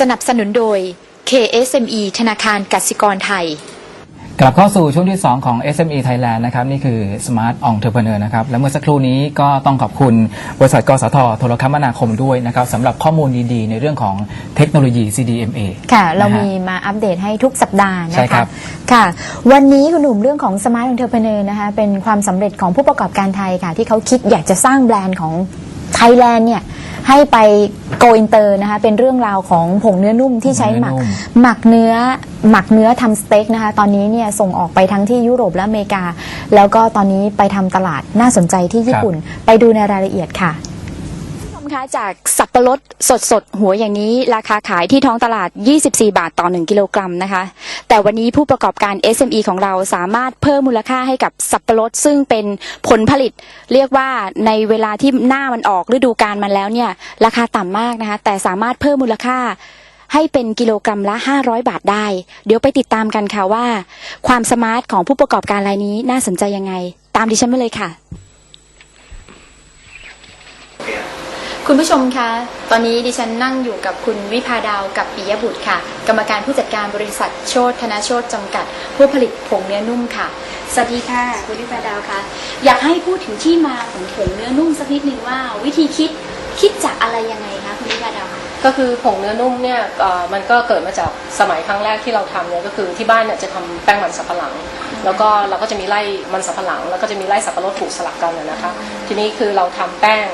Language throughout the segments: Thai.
สนับสนุนโดย KSME ธนาคารกสิกรไทย กลับเข้าสู่ช่วงที่ 2 ของ SME Thailand นะครับ นี่คือ Smart Entrepreneur นะครับ และเมื่อสักครู่นี้ก็ต้องขอบคุณ บริษัทกสทโทรคมนาคมด้วยนะครับสำหรับข้อมูลดีๆ ในเรื่องของเทคโนโลยี CDMA ค่ะ เรานะฮะมีมาอัปเดตให้ทุกสัปดาห์ใช่นะครัคะบ ค่ะ วันนี้คุณหนุ่มเรื่องของ Smart Entrepreneur นะคะ เป็นความสำเร็จของผู้ประกอบการไทยค่ะ ที่เขาคิดอยากจะสร้างแบรนด์ของ ไทยแลนด์เนี่ยให้ไปโกอินเตอร์นะคะเป็นเรื่องราวของผงเนื้อนุ่มที่ใช้หมักผงเนื้อนุ่มหมักเนื้อหมักเนื้อทำสเต็กนะคะตอนนี้เนี่ยส่งออกไปทั้งที่ยุโรปและอเมริกา แล้วก็ตอนนี้ไปทำตลาดน่าสนใจที่ญี่ปุ่น ไปดูในรายละเอียดค่ะผู้ชม คะจากสับปะรดสดสดหัวอย่างนี้ ราคาขายที่ท้องตลาด 24 บาทต่อ 1 กิโลกรัมนะคะ แต่วันนี้ผู้ประกอบการ SME ของเราสามารถเพิ่มมูลค่าให้กับสับปะรดซึ่งเป็นผลผลิต เรียกว่าในเวลาที่หน้ามันออกฤดูกาลมันแล้วเนี่ย ราคาต่ำมากนะคะ แต่สามารถเพิ่มมูลค่าให้เป็นกิโลกรัมละ 500 บาทได้ เดี๋ยวไปติดตามกันค่ะว่า ความสมาร์ทของผู้ประกอบการรายนี้น่าสนใจยังไง ตามดิฉันมาเลยค่ะ คุณผู้ชมคะ ตอนนี้ดิฉันนั่งอยู่กับคุณวิพาดาวกับปิยบุตรค่ะ กรรมการผู้จัดการบริษัทโชตธนโชตจำกัด ผู้ผลิตผงเนื้อนุ่มค่ะ สวัสดีค่ะ คุณวิพาดาวค่ะ อยากให้พูดถึงที่มาของผงเนื้อนุ่มสักนิดหนึ่งว่า วิธีคิดคิดจากอะไรยังไงคะคุณวิพาดาวคะ ก็คือผงเนื้อนุ่มเนี่ยเอ่อมันก็เกิดมาจากสมัยครั้งแรกที่เราทำเนี่ยก็คือที่บ้านเนี่ยจะทำแป้งมันสับปะหลัง แล้วก็เราก็จะมีไร่มันสับปะหลัง แล้วก็จะมีไร่สับปะรดปลูกสลับกันนะนะคะ ทีนี้คือเราทำแป้ง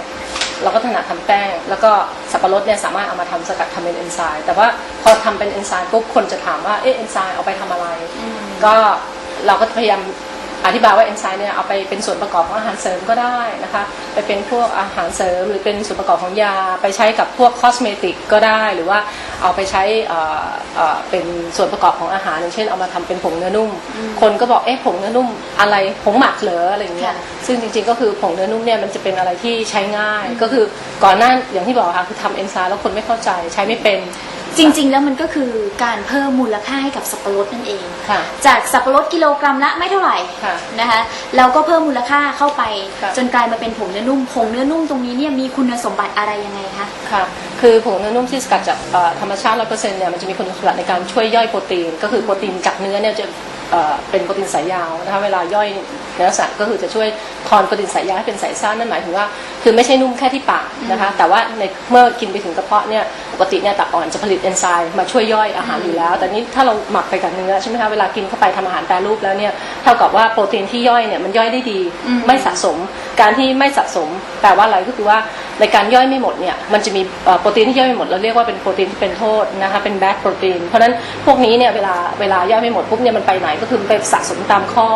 เราก็ถนัดทำแป้ง แล้วก็สับปะรดเนี่ยสามารถเอามาทำสกัดทำเป็นเอนไซม์แต่ว่าพอทำเป็นเอนไซม์ปุ๊บคนจะถามว่าเอ๊ะเอนไซม์เอาไปทำอะไร ก็เราก็พยายาม อธิบายว่าเอนไซม์เนี่ยเอาไปเป็นส่วนประกอบของอาหารเสริมก็ได้นะคะ ไปเป็นพวกอาหารเสริมหรือเป็นส่วนประกอบของยา ไปใช้กับพวกคอสเมติกก็ได้ หรือว่าเอาไปใช้เอ่อเอ่อเป็นส่วนประกอบของอาหารอย่างเช่นเอามาทำเป็นผงเนื้อนุ่ม คนก็บอกเอ๊ะผงเนื้อนุ่มอะไรผงหมักเหรออะไรอย่างเงี้ยค่ะซึ่งจริงๆก็คือผงเนื้อนุ่มเนี่ยมันจะเป็นอะไรที่ใช้ง่าย ก็คือก่อนหน้าอย่างที่บอกค่ะคือทำเอนไซม์แล้วคนไม่เข้าใจใช้ไม่เป็น จริงๆ แล้วมันก็คือการเพิ่มมูลค่าให้กับสับปะรดนั่นเอง ค่ะ จากสับปะรดกิโลกรัมละไม่เท่าไหร่ค่ะนะคะเราก็เพิ่มมูลค่าเข้าไป ค่ะ จนกลายมาเป็นผงเนื้อนุ่มผงเนื้อนุ่มตรงนี้เนี่ยมีคุณสมบัติอะไรยังไงคะค่ะ คือผงเนื้อนุ่มที่สกัดจากเอ่อธรรมชาติ 100%เนี่ย มันจะมีคุณสมบัติในการช่วยย่อยโปรตีน ก็คือโปรตีนจากเนื้อเนี่ยจะ เป็นโปรตีนสายยาวนะคะเวลาย่อยเนื้อสัตว์ก็คือจะช่วยทอนโปรตีนสายยาวให้เป็นสายสั้นนั่นหมายถึงว่า คือไม่ใช่นุ่มแค่ที่ปากนะคะแต่ว่าในเมื่อกินไปถึงกระเพาะเนี่ยปกติเนี่ยตับอ่อนจะผลิตเอนไซม์มาช่วยย่อยอาหารอยู่แล้ว แต่นี้ถ้าเราหมักไปกับเนื้อใช่ไหมคะเวลากินเข้าไปทำอาหารแปรรูปแล้วเนี่ยเท่ากับว่าโปรตีนที่ย่อยเนี่ยมันย่อยได้ดีไม่สะสม การที่ไม่สะสมแปลว่าอะไรก็คือว่าในการย่อยไม่หมดเนี่ยมันจะมีโปรตีนที่ย่อยไม่หมดเราเรียกว่าเป็นโปรตีนที่เป็นโทษนะคะเป็นแบดโปรตีนเพราะฉะนั้นพวกนี้เนี่ยเวลาเวลาย่อยไม่หมดปุ๊บเนี่ยมันไปไหนก็คือไปสะสมตามข้อ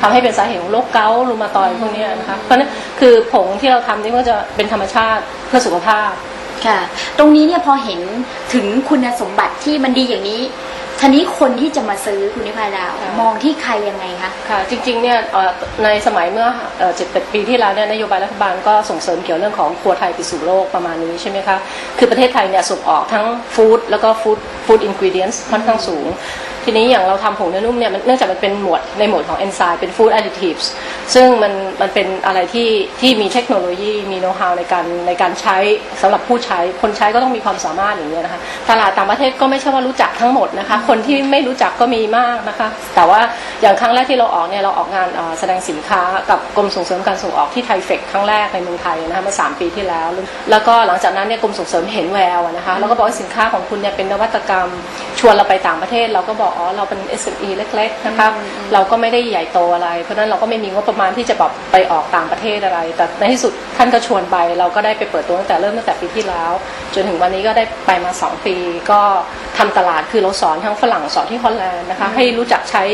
ทำให้เป็นสาเหตุของโรคเกาต์รูมาตอยพวกนี้นะคะเพราะฉะนั้นคือผงที่เราทำนี่ก็จะเป็นธรรมชาติเพื่อสุขภาพค่ะ ตรงนี้เนี่ยพอเห็นถึงคุณสมบัติที่มันดีอย่างนี้ ทีนี้คนที่จะมาซื้อคุณนิพาดาวค่ะมองที่ใครยังไงคะ ค่ะ จริงๆเนี่ยเอ่อในสมัยเมื่อเจ็ดแปดปีที่แล้วเนี่ยนโยบายรัฐบาลก็ส่งเสริมเกี่ยวเรื่องของครัวไทยไปสู่โลกประมาณนี้ใช่ไหมคะ คือประเทศไทยเนี่ยส่งออกทั้งฟู้ดแล้วก็ฟู้ดฟู้ดอินกิเดียนส์ค่อนข้างสูง ทีนี้อย่างเราทำผงเนื้อนุ่มเนี่ยมันเนื่องจากมันเป็นหมวดในหมวดของเอนไซม์เป็นฟู้ดแอดดิทีฟส์ซึ่งมันมันเป็นอะไรที่ที่มีเทคโนโลยีมีโน้ตฮาวในการในการใช้สำหรับผู้ใช้คนใช้ก็ต้องมีความสามารถอย่างนี้ยนะคะตลาดต่างประเทศก็ไม่ใช่ว่ารู้จักทั้งหมดนะคะคนที่ไม่รู้จักก็มีมากนะคะแต่ว่าอย่างครั้งแรกที่เราออกเนี่ยเราออกงานแสดงสินค้ากับกรมส่งเสริมการส่งออกที่ไทเฟกครั้งแรกในเมืองไทยนะคะเมื่อสามปีที่แล้ว แล้วก็หลังจากนั้นเนี่ยกรมส่งเสริมเห็นแววนะคะแล้วก็บอกว่าสินค้าของคุณเนี่ยเป็นนวัตกรรม วนเราไปต่างประเทศเราก็บอกอ๋อเราเป็น SME เล็กๆนะคะเราก็ไม่ได้ใหญ่โตอะไร เพราะฉะนั้นเราก็ไม่มีงบประมาณที่จะแบบไปออกต่างประเทศอะไร แต่ในที่สุดท่านก็ชวนไป เราก็ได้ไปเปิดตัวตั้งแต่เริ่มตั้งแต่ปีที่แล้ว จนถึงวันนี้ก็ได้ไปมา 2 ปี ก็ทำตลาดคือเราสอนทั้งฝรั่งสอนที่ฮอลแลนด์นะคะให้รู้จักใช้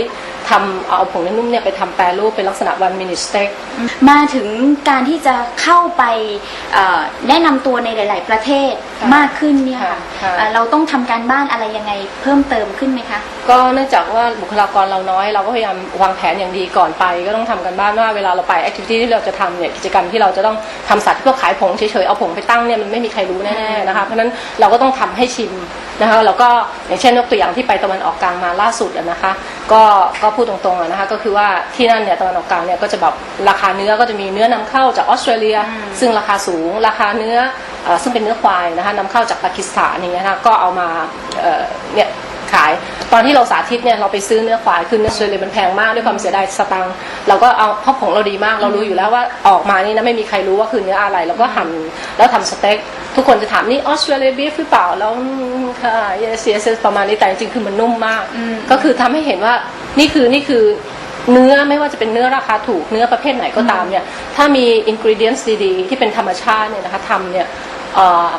ทำเอาผงเนื้อนุ่มเนี่ยไปทำแปรรูปเป็นลักษณะ one minute steak มาถึงการที่จะเข้าไปเอ่อแนะนำตัวในหลาย ๆ ประเทศค่ะมากขึ้นเนี่ยค่ะค่ะ เอ่อเราต้องทำการบ้านอะไรยังไงเพิ่มเติมขึ้นไหมคะ ก็เนื่องจากว่าบุคลากรเราน้อย เราก็พยายามวางแผนอย่างดีก่อนไป ก็ต้องทำกันบ้านว่าเวลาเราไปแอคทิวิตี้ที่เราจะทำเนี่ยกิจกรรมที่เราจะต้องทำสัตว์ที่พวกขายผงเฉยๆเอาผงไปตั้งเนี่ยมันไม่มีใครรู้แน่ๆนะคะเพราะฉะนั้นเราก็ต้องทำให้ชิมนะคะแล้วก็อย่างเช่นยกตัวอย่างที่ไปตะวันออกกลางมาล่าสุดอะนะคะ ก็ก็พูดตรงๆอะนะคะก็คือว่าที่นั่นเนี่ยตะวันออกกลางเนี่ยก็จะแบบราคาเนื้อก็จะมีเนื้อนำเข้าจากออสเตรเลีย ซึ่งราคาสูง ราคาเนื้อเอ่อซึ่งเป็นเนื้อควายนะคะนำเข้าจากปากีสถานอย่างเงี้ยนะคะก็เอามาเอ่อเนี่ยขายตอนที่เราสาธิตเนี่ยเราไปซื้อเนื้อควายคือเนื้อสวยเลยมันแพงมากด้วยความเสียดายสตังค์เราก็เอาเพราะผงเราดีมากเรารู้อยู่แล้วว่าออกมานี่นะไม่มีใครรู้ว่าคือเนื้ออะไรเราก็หั่นแล้วทำสเต็กทุกคนจะถามนี่ออสเตรเลียบีฟหรือเปล่าแล้วอืมค่ะ yes yes yes ประมาณนี้แต่จริงๆคือมันนุ่มมาก ก็คือทำให้เห็นว่า นี่คือนี่คือเนื้อไม่ว่าจะเป็นเนื้อราคาถูกเนื้อประเภทไหนก็ตามเนี่ยถ้ามีอินก e เดียนส์ดีๆที่เป็นธรรมชาติเนี่ยนะคะทำเนี่ยเอ่อ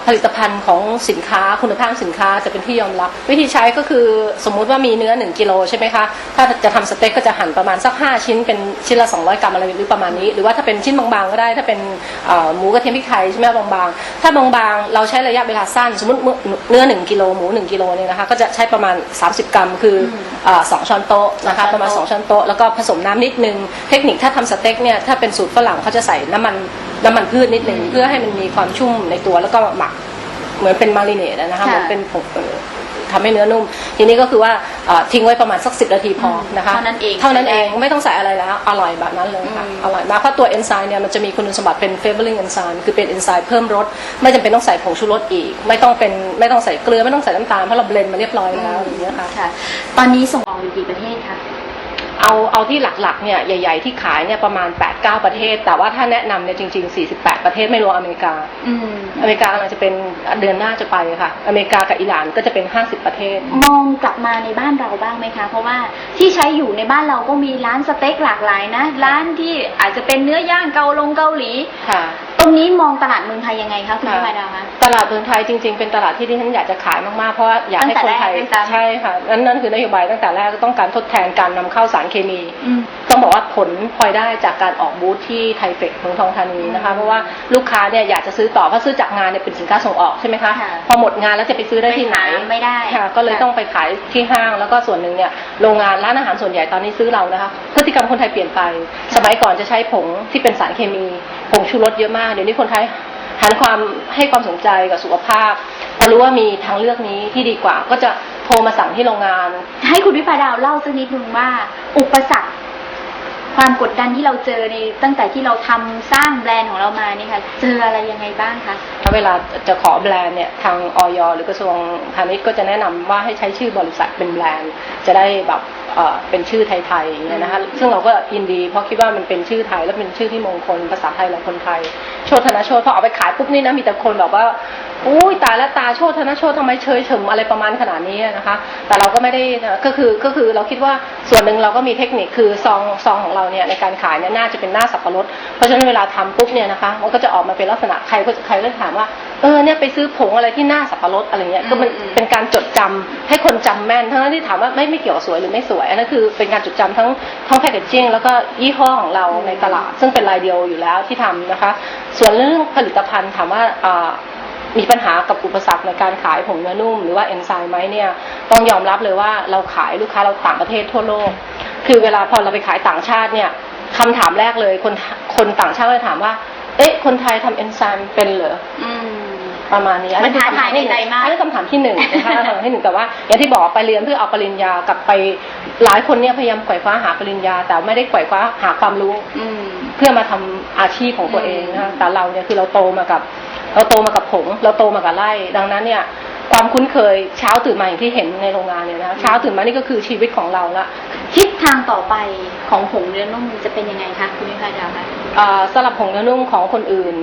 ผลิตภัณฑ์ของสินค้าคุณภาพสินค้าจะเป็นที่ยอมรับ วิธีใช้ก็คือสมมุติว่ามีเนื้อ 1กิโลใช่ไหมคะ ถ้าจะทำสเต็กก็จะหั่นประมาณสัก 5 ชิ้นเป็นชิ้นละ 200 กรัมอะไรหรือประมาณนี้ หรือว่าถ้าเป็นชิ้นบางๆก็ได้ ถ้าเป็นหมูกระเทียมพริกไทยใช่ไหมบางๆ ถ้าบางๆ เราใช้ระยะเวลาสั้น สมมติเนื้อ 1กิโลหมู 1กิโลเนี่ยนะคะก็จะใช้ประมาณ 30 กรัมคืออ่อสองช้อนโต๊ะนะคะประมาณ 2 ช้อนโต๊ะแล้วก็ผสมน้ำนิดนึงเทคนิคถ้าทำสเต็กเนี่ยถ้าเป็นสูตรฝรั่งเขาจะใส่น้ำมัน น้ำมันพืชนิดนึงเพื่อให้มันมีความชุ่มในตัวแล้วก็หมักเหมือนเป็นมาริเนตนะคะค่ะเหมือนเป็นผงเอ่อทำให้เนื้อนุ่ม ทีนี้ก็คือว่าเอ่อทิ้งไว้ประมาณสักสินาทีพอนะคะเท่านั้นเองเท่านั้นเองไม่ต้องใส่อะไรแล้ว อร่อยแบบนั้นเลยค่ะอร่อยมากเพราะตัวเอนไซม์เนี่ยมันจะมีคุณสมบัติเป็น flavoring enzyme คือเป็นเอนไซม์เพิ่มรสไม่จำเป็นต้องใส่ผงชูรสอีก ไม่ต้องเป็นไม่ต้องใส่เกลือไม่ต้องใส่น้ำตาลเพราะเราเบลนด์มาเรียบร้อยแล้วอย่างเงี้ยค่ะค่ะตอนนี้ส่งออกอยู่กี่ประเทศคะ เอาเอาที่หลักๆเนี่ยใหญ่ๆที่ขายเนี่ยประมาณ8-9ประเทศ แต่ว่าถ้าแนะนำเนี่ยจริง ๆ 48 ประเทศไม่รวมอเมริกาอืมอเมริกากำลังจะเป็นเดือนหน้าจะไปค่ะ อเมริกากับอิหร่านก็จะเป็น 50 ประเทศ มองกลับมาในบ้านเราบ้างไหมคะ เพราะว่าที่ใช้อยู่ในบ้านเราก็มีร้านสเต็กหลากหลายนะ ร้านที่อาจจะเป็นเนื้อย่างเกาลงเกาหลีค่ะ ตรงนี้มองตลาดเมืองไทยยังไงคะคุณค่ะพิมายดาวคะ ตลาดเมืองไทยจริง ๆ เป็นตลาดที่ที่ฉันอยากจะขายมากๆ เพราะว่าอยากให้คนไทยตั้งแต่แรกด้วยซ้ำใช่ค่ะนั่นนั่นคือนโยบายตั้งแต่แรกก็ต้องการทดแทนการนำเข้าสารเคมีอืมต้องบอกว่าผลพลอยได้จากการออกบูธที่ไทเฟกเมืองทองธานีนะคะเพราะว่าลูกค้าเนี่ยอยากจะซื้อต่อเพราะซื้อจากงานเนี่ยเป็นสินค้าส่งออกใช่ไหมคะค่ะพอหมดงานแล้วจะไปซื้อได้ที่ไหนไปหาไม่ได้ค่ะก็เลยค่ะต้องไปขายที่ห้างแล้วก็ส่วนหนึ่งเนี่ยโรงงานร้านอาหารส่วนใหญ่ตอนนี้ซื้อเรานะคะพฤติกรรมคนไทยเปลี่ยนไป สมัยก่อนจะใช้ผงที่เป็นสารเคมี ผงชูรสเยอะมาก เดี๋ยวนี้คนไทยหันความให้ความสนใจกับสุขภาพพอรู้ว่ามีทางเลือกนี้ที่ดีกว่า ก็จะโทรมาสั่งที่โรงงาน ให้คุณวิภาดาวเล่าสักนิดนึงว่า อุปสรรคความกดดันที่เราเจอในตั้งแต่ที่เราทำสร้างแบรนด์ของเรามานี่ค่ะเจออะไรยังไงบ้างคะถ้าเวลาจะขอแบรนด์เนี่ยทางออยหรือกระทรวงพาณิชย์ก็จะแนะนำว่าให้ใช้ชื่อบริษัทเป็นแบรนด์ จะได้แบบ เอ่อเป็นชื่อไทยๆอย่างเงี้ยนะคะซึ่งเราก็ยินดี เพราะคิดว่ามันเป็นชื่อไทยและเป็นชื่อที่มงคลภาษาไทยเราคนไทย โชตธนโชตพอเอาไปขายปุ๊บนี่นะมีแต่คนแบบว่า อุ้ยตายแล้วตาโชตธนโชตทำไมเชยเฉิมอะไรประมาณขนาดนี้นะคะ แต่เราก็ไม่ได้นะก็คือก็คือเราคิดว่าส่วนหนึ่งเราก็มีเทคนิคคือซองซองของเราเนี่ยในการขายเนี่ยน่าจะเป็นหน้าสับปะรดเพราะฉะนั้นเวลาทำปุ๊บเนี่ยนะคะมันก็จะออกมาเป็นลักษณะใครก็ใครก็ถามว่าเออเนี่ยไปซื้อผงอะไรที่หน้าสับปะรดอะไรเงี้ยก็มันอืมเป็นการจดจำให้คนจำแม่นทั้งที่ถามว่าไม่ไม่เกี่ยวกับสวยหรือไม่สวยอันนั้นคือเป็นการจดจำทั้งทั้งแพคเกจจิ้งแล้วก็ยี่ห้อของเราในตลาด ซึ่งเป็นรายเดียวอยู่แล้วที่ทำนะคะ ส่วนเรื่องผลิตภัณฑ์ถามว่าอ่า มีปัญหากับอุปสรรคในการขายผงเนื้อนุ่มหรือว่าเอนไซม์ไหมเนี่ยต้องยอมรับเลยว่าเราขายลูกค้าเราต่างประเทศทั่วโลก คือเวลาพอเราไปขายต่างชาติเนี่ยคำถามแรกเลยคนคนต่างชาติก็จะถามว่า เอ๊ะ คนไทยทำเอนไซม์เป็นเหรออืมประมาณนี้อัมันท้าทายในใจมากอันนี้คำถามที่หนึ่งนะคะคำถามที่หนึ่งแต่ว่าอย่างที่บอกไปเรียนเพื่อเอาปริญญากลับไปหลายคนเนี่ยพยายามไขว่คว้าหาปริญญา แต่ไม่ได้ไขว่คว้าหาความรู้ อืมเพื่อมาทำอาชีพของตัวเองนะคะแต่เราเนี่ยคือเราโตมากับ เราโตมากับผงเราโตมากับไร่ดังนั้นเนี่ย ความคุ้นเคยเช้าตื่นมาอย่างที่เห็นในโรงงานเนี่ยนะคะเช้าตื่นมานี่ก็คือชีวิตของเราละทิศทางต่อไปของผงเนื้อนุ่มจะเป็นยังไงคะคุณวิภาดาวคะอ่าสำหรับผงเนื้อนุ่มของคนอื่น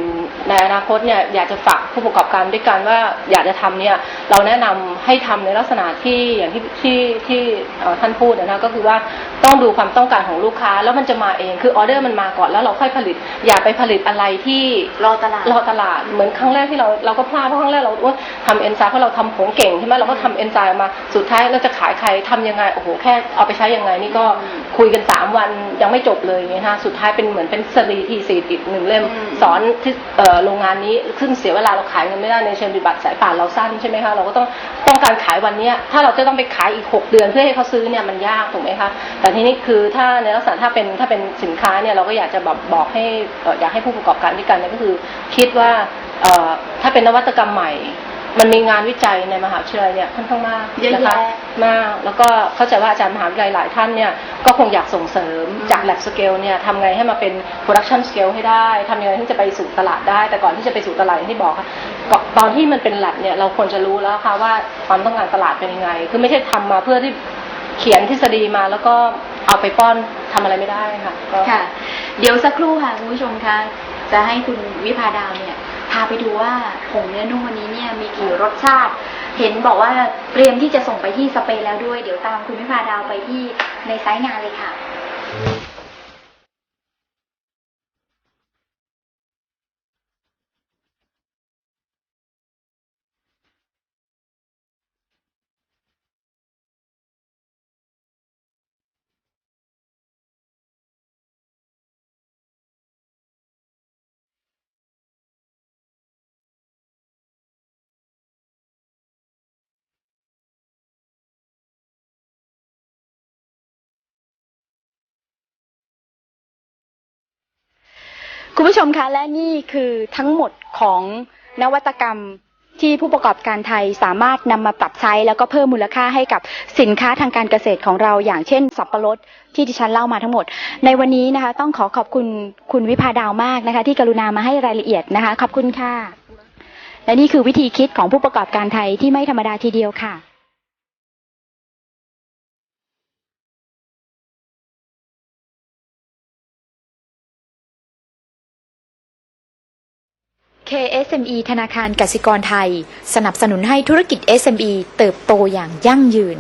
ในอนาคตเนี่ยอยากจะฝากผู้ประกอบการด้วยกันว่าอยากจะทำเนี่ยเราแนะนำให้ทำในลักษณะที่อย่างที่ที่ที่เอ่อท่านพูดนะก็คือว่าต้องดูความต้องการของลูกค้าแล้วมันจะมาเองคือออเดอร์มันมาก่อนแล้วเราค่อยผลิต อย่าไปผลิตอะไรที่รอตลาดรอตลาดเหมือนครั้งแรกที่เราเราก็พลาดเพราะครั้งแรกเราว่าทำเอนไซม์เพราะเราทำผงเก่งใช่ไหมเราก็ทำเอนไซม์มาสุดท้ายเราจะขายใครทำยังไงโอ้โหแค่เอาไปใช้ยังไงนี่ก็คุยกันสามวันยังไม่จบเลยอย่างเงี้ยฮะสุดท้ายเป็นเหมือนเป็นสรีทีสีอีกหนึ่งเล่มอืมสอนที่เอ่อโรงงานนี้ซึ่งเสียเวลาเราขายเงินไม่ได้ในเชิงปฏิบัติสายป่านเราสั้นใช่ไหมคะเราก็ต้องต้องการขายวันเนี้ยถ้าเราจะต้องไปขายอีก 6 เดือนเพื่อให้เขาซื้อเนี่ยมันยากถูกไหมคะแต่ทีนี้คือถ้าในลักษณะถ้าเป็นถ้าเป็นสินค้าเนี่ยเราก็อยากจะแบบบอกให้เอ่ออยากให้ผู้ประกอบการด้วยกันเนี่ยก็คือ คิดว่าเอ่อถ้าเป็นนวัตกรรมใหม่ มันมีงานวิจัยในมหาวิทยาลัยเนี่ยค่อนข้างมากเยอะนะคะแยะมากแล้วก็เข้าใจว่าอาจารย์มหาวิทยาลัยหลายท่านเนี่ยก็คงอยากส่งเสริมจาก lab scale เนี่ยทำไงให้มาเป็น production scale ให้ได้ทำยังไงที่จะไปสู่ตลาดได้ แต่ก่อนที่จะไปสู่ตลาดอย่างที่บอกค่ะก่อนตอนที่มันเป็น lab เนี่ยเราควรจะรู้แล้วค่ะว่าความต้องการตลาดเป็นยังไง คือไม่ใช่ทำมาเพื่อที่เขียนทฤษฎีมาแล้วก็เอาไปป้อนทำอะไรไม่ได้ค่ะก็ค่ะ เดี๋ยวสักครู่ค่ะคุณผู้ชมคะจะให้คุณวิพาดาวเนี่ยพาไปดูว่าผงเนื้อนุ่มวันนี้เนี่ยมีกี่รสชาติ เห็นบอกว่าเตรียมที่จะส่งไปที่สเปนแล้วด้วย เดี๋ยวตามคุณวิพาดาวไปที่ในไซต์งานเลยค่ะ คุณผู้ชมคะและนี่คือทั้งหมดของนวัตกรรมที่ผู้ประกอบการไทยสามารถนำมาปรับใช้แล้วก็เพิ่มมูลค่าให้กับสินค้าทางการเกษตรของเราอย่างเช่น สับปะรดที่ดิฉันเล่ามาทั้งหมด ในวันนี้นะคะ ต้องขอขอบคุณคุณวิพาดาวมากนะคะ ที่กรุณามาให้รายละเอียดนะคะ ขอบคุณค่ะ และนี่คือวิธีคิดของผู้ประกอบการไทยที่ไม่ธรรมดาทีเดียวค่ะ KSME ธนาคารกสิกรไทย สนับสนุนให้ธุรกิจ SME เติบโตอย่างยั่งยืน